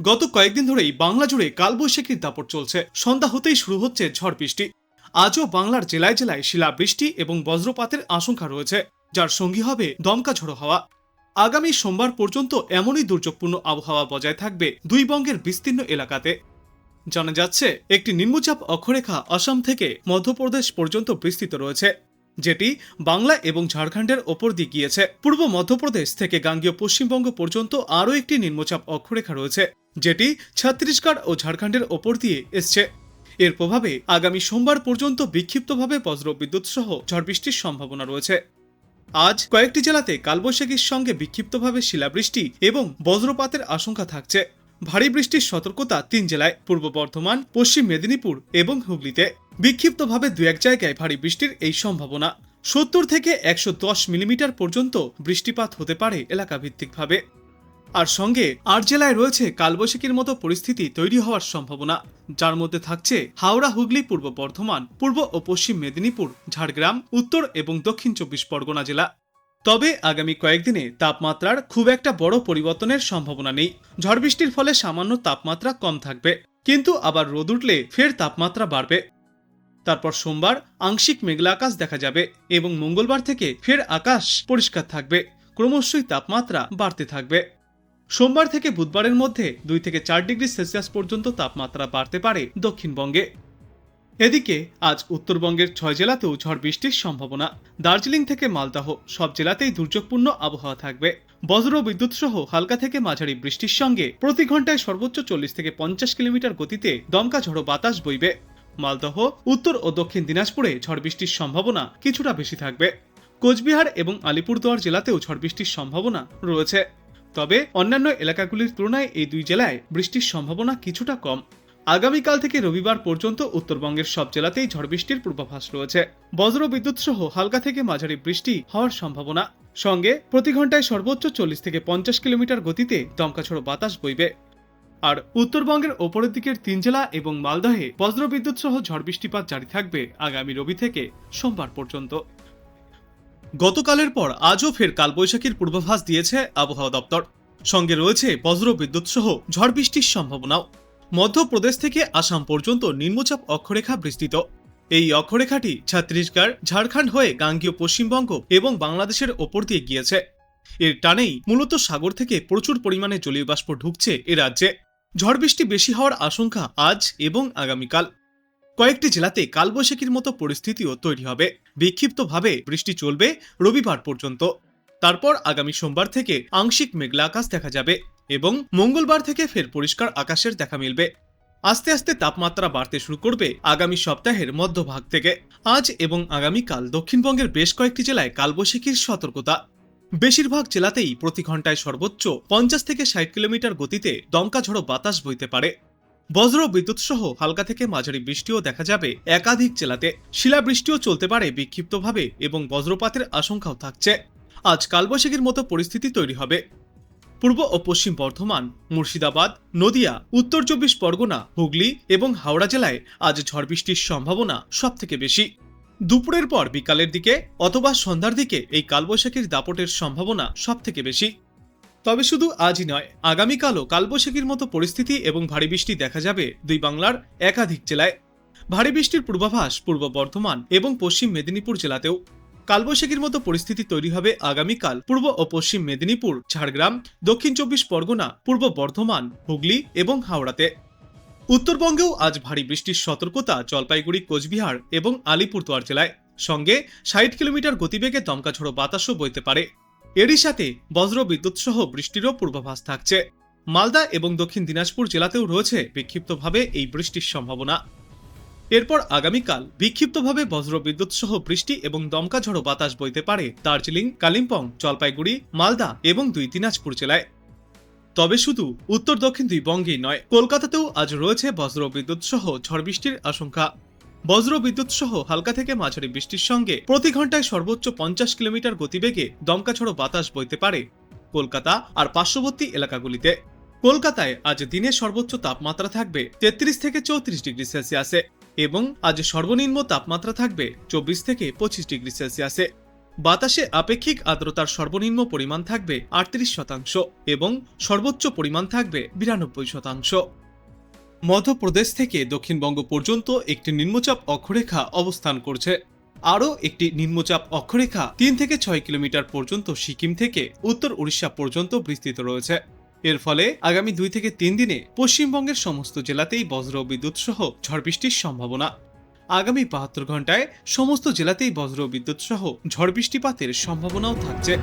গত কয়েকদিন ধরেই বাংলা জুড়ে কালবৈশাখীর দাপট চলছে। সন্ধ্যা হতেই শুরু হচ্ছে ঝড় বৃষ্টি। আজও বাংলার জেলায় জেলায় শিলাবৃষ্টি এবং বজ্রপাতের আশঙ্কা রয়েছে, যার সঙ্গী হবে দমকা ঝোড়ো হাওয়া। আগামী সোমবার পর্যন্ত এমনই দুর্যোগপূর্ণ আবহাওয়া বজায় থাকবে দুই বঙ্গের বিস্তীর্ণ এলাকাতে। জানা যাচ্ছে, একটি নিম্নচাপ অক্ষরেখা আসাম থেকে মধ্যপ্রদেশ পর্যন্ত বিস্তৃত রয়েছে, যেটি বাংলা এবং ঝাড়খণ্ডের ওপর দিয়ে গিয়েছে। পূর্ব মধ্যপ্রদেশ থেকে গাঙ্গীয় পশ্চিমবঙ্গ পর্যন্ত আরও একটি নিম্নচাপ অক্ষরেখা রয়েছে। যেটি ছত্তিশগড় ও ঝাড়খণ্ডের ওপর দিয়ে এসছে। এর প্রভাবে আগামী সোমবার পর্যন্ত বিক্ষিপ্তভাবে বজ্র বিদ্যুৎ সহ ঝড় বৃষ্টির সম্ভাবনা রয়েছে। আজ কয়েকটি জেলাতে কালবৈশাখীর সঙ্গে বিক্ষিপ্তভাবে শিলাবৃষ্টি এবং বজ্রপাতের আশঙ্কা থাকছে। ভারী বৃষ্টির সতর্কতা তিন জেলায়, পূর্ব বর্ধমান, পশ্চিম মেদিনীপুর এবং হুগলিতে। বিক্ষিপ্তভাবে দু এক জায়গায় ভারী বৃষ্টির এই সম্ভাবনা। সত্তর থেকে একশো দশ মিলিমিটার পর্যন্ত বৃষ্টিপাত হতে পারে এলাকাভিত্তিকভাবে। আর সঙ্গে আট জেলায় রয়েছে কালবৈশাখীর মতো পরিস্থিতি তৈরি হওয়ার সম্ভাবনা। যার মধ্যে থাকছে হাওড়া, হুগলি, পূর্ব বর্ধমান, পূর্ব ও পশ্চিম মেদিনীপুর, ঝাড়গ্রাম, উত্তর এবং দক্ষিণ চব্বিশ পরগনা জেলা। তবে আগামী কয়েকদিনে তাপমাত্রার খুব একটা বড় পরিবর্তনের সম্ভাবনা নেই। ঝড় বৃষ্টির ফলে সামান্য তাপমাত্রা কম থাকবে, কিন্তু আবার রোদ উঠলে ফের তাপমাত্রা বাড়বে। তারপর সোমবার আংশিক মেঘলা আকাশ দেখা যাবে এবং মঙ্গলবার থেকে ফের আকাশ পরিষ্কার থাকবে। ক্রমশই তাপমাত্রা বাড়তে থাকবে। সোমবার থেকে বুধবারের মধ্যে দুই থেকে চার ডিগ্রি সেলসিয়াস পর্যন্ত তাপমাত্রা বাড়তে পারে দক্ষিণবঙ্গে। এদিকে, আজ উত্তরবঙ্গের ছয় জেলাতেও ঝড় বৃষ্টির সম্ভাবনা। দার্জিলিং থেকে মালদাহ, সব জেলাতেই দুর্যোগপূর্ণ আবহাওয়া থাকবে। বজ্র বিদ্যুৎ সহ হালকা থেকে মাঝারি বৃষ্টির সঙ্গে প্রতি ঘন্টায় সর্বোচ্চ চল্লিশ থেকে পঞ্চাশ কিলোমিটার গতিতে দমকা ঝড়ো বাতাস বইবে। মালদহ, উত্তর ও দক্ষিণ দিনাজপুরে ঝড় বৃষ্টির সম্ভাবনা কিছুটা বেশি থাকবে। কোচবিহার এবং আলিপুরদুয়ার জেলাতেও ঝড় বৃষ্টির সম্ভাবনা রয়েছে। তবে অন্যান্য এলাকাগুলির তুলনায় এই দুই জেলায় বৃষ্টির সম্ভাবনা কিছুটা কম। আগামীকাল থেকে রবিবার পর্যন্ত উত্তরবঙ্গের সব জেলাতেই ঝড় বৃষ্টির পূর্বাভাস রয়েছে। বজ্র বিদ্যুৎ সহ হালকা থেকে মাঝারি বৃষ্টি হওয়ার সম্ভাবনা। সঙ্গে প্রতি ঘন্টায় সর্বোচ্চ চল্লিশ থেকে পঞ্চাশ কিলোমিটার গতিতে দমকাছড়ো বাতাস বইবে। আর উত্তরবঙ্গের ওপরের দিকের তিন জেলা এবং মালদহে বজ্র বিদ্যুৎ সহ ঝড় বৃষ্টিপাত জারি থাকবে আগামী রবি থেকে সোমবার পর্যন্ত। গতকালের পর আজও ফের কালবৈশাখীর পূর্বাভাস দিয়েছে আবহাওয়া দপ্তর। সঙ্গে রয়েছে বজ্র বিদ্যুৎ সহ ঝড় বৃষ্টির সম্ভাবনাও। মধ্যপ্রদেশ থেকে আসাম পর্যন্ত নিম্নচাপ অক্ষরেখা বিস্তৃত। এই অক্ষরেখাটি ছত্তিশগড়, ঝাড়খণ্ড হয়ে গাঙ্গীয় পশ্চিমবঙ্গ এবং বাংলাদেশের ওপর দিয়ে গিয়েছে। এর টানেই মূলত সাগর থেকে প্রচুর পরিমাণে জলীয় বাষ্প ঢুকছে এ রাজ্যে। ঝড় বৃষ্টি বেশি হওয়ার আশঙ্কা আজ এবং আগামীকাল। কয়েকটি জেলাতে কালবৈশাখীর মতো পরিস্থিতিও তৈরি হবে। বিক্ষিপ্তভাবে বৃষ্টি চলবে রবিবার পর্যন্ত। তারপর আগামী সোমবার থেকে আংশিক মেঘলা আকাশ দেখা যাবে এবং মঙ্গলবার থেকে ফের পরিষ্কার আকাশের দেখা মিলবে। আস্তে আস্তে তাপমাত্রা বাড়তে শুরু করবে আগামী সপ্তাহের মধ্যভাগ থেকে। আজ এবং আগামীকাল দক্ষিণবঙ্গের বেশ কয়েকটি জেলায় কালবৈশাখীর সতর্কতা। বেশিরভাগ জেলাতেই প্রতি ঘন্টায় সর্বোচ্চ পঞ্চাশ থেকে ষাট কিলোমিটার গতিতে দমকা ঝড়ো বাতাস বইতে পারে। বজ্র বিদ্যুৎ সহ হালকা থেকে মাঝারি বৃষ্টিও দেখা যাবে। একাধিক জেলাতে শিলাবৃষ্টিও চলতে পারে বিক্ষিপ্তভাবে এবং বজ্রপাতের আশঙ্কাও থাকছে। আজ কালবৈশাখীর মতো পরিস্থিতি তৈরি হবে। পূর্ব ও পশ্চিম বর্ধমান, মুর্শিদাবাদ, নদিয়া, উত্তর চব্বিশ পরগনা, হুগলি এবং হাওড়া জেলায় আজ ঝড় বৃষ্টির সম্ভাবনা সব থেকে বেশি। দুপুরের পর বিকালের দিকে অথবা সন্ধ্যার দিকে এই কালবৈশাখীর দাপটের সম্ভাবনা সব থেকে বেশি। তবে শুধু আজই নয়, আগামীকালও কালবৈশাখীর মতো পরিস্থিতি এবং ভারী বৃষ্টি দেখা যাবে দুই বাংলার একাধিক জেলায়। ভারী বৃষ্টির পূর্বাভাস পূর্ব বর্ধমান এবং পশ্চিম মেদিনীপুর জেলাতেও। কালবৈশাখীর মতো পরিস্থিতি তৈরি হবে আগামীকাল পূর্ব ও পশ্চিম মেদিনীপুর, ঝাড়গ্রাম, দক্ষিণ চব্বিশ পরগনা, পূর্ব বর্ধমান, হুগলি এবং হাওড়াতে। উত্তরবঙ্গেও আজ ভারী বৃষ্টির সতর্কতা জলপাইগুড়ি, কোচবিহার এবং আলিপুরদুয়ার জেলায়। সঙ্গে ষাট কিলোমিটার গতিবেগে দমকা বাতাসও বইতে পারে। এরই সাথে বজ্র বিদ্যুৎ সহ বৃষ্টিরও পূর্বাভাস থাকছে। মালদা এবং দক্ষিণ দিনাজপুর জেলাতেও রয়েছে বিক্ষিপ্তভাবে এই বৃষ্টির সম্ভাবনা। এরপর আগামীকাল বিক্ষিপ্তভাবে বজ্র বিদ্যুৎ সহ বৃষ্টি এবং দমকা ঝড়ো বাতাস বইতে পারে দার্জিলিং, কালিম্পং, জলপাইগুড়ি, মালদা এবং দুই দিনাজপুর জেলায়। তবে শুধু উত্তর দক্ষিণ দুই বঙ্গেই নয়, কলকাতাতেও আজ রয়েছে বজ্র বিদ্যুৎ সহ ঝড় বৃষ্টির আশঙ্কা। বজ্র বিদ্যুৎ সহ হালকা থেকে মাঝারি বৃষ্টির সঙ্গে প্রতি ঘন্টায় সর্বোচ্চ পঞ্চাশ কিলোমিটার গতিবেগে দমকা ঝড়ো বাতাস বইতে পারে কলকাতা আর পার্শ্ববর্তী এলাকাগুলিতে। কলকাতায় আজ দিনের সর্বোচ্চ তাপমাত্রা থাকবে তেত্রিশ থেকে চৌত্রিশ ডিগ্রি সেলসিয়াসে এবং আজ সর্বনিম্ন তাপমাত্রা থাকবে চব্বিশ থেকে পঁচিশ ডিগ্রি সেলসিয়াসে বাতাসে আপেক্ষিক আর্দ্রতার সর্বনিম্ন পরিমাণ থাকবে আটত্রিশ শতাংশ এবং সর্বোচ্চ পরিমাণ থাকবে বিরানব্বই শতাংশ। মধ্যপ্রদেশ থেকে দক্ষিণবঙ্গ পর্যন্ত একটি নিম্নচাপ অক্ষরেখা অবস্থান করছে। আরও একটি নিম্নচাপ অক্ষরেখা তিন থেকে ছয় কিলোমিটার পর্যন্ত সিকিম থেকে উত্তর উড়িষ্যা পর্যন্ত বিস্তৃত রয়েছে। এর ফলে আগামী দুই থেকে তিন দিনে পশ্চিমবঙ্গের সমস্ত জেলাতেই বজ্র বিদ্যুৎ সহ ঝড় বৃষ্টির সম্ভাবনা। আগামী বাহাত্তর ঘন্টায় সমস্ত জেলাতেই বজ্র বিদ্যুৎ সহ ঝড় বৃষ্টিপাতের সম্ভাবনাও থাকছে।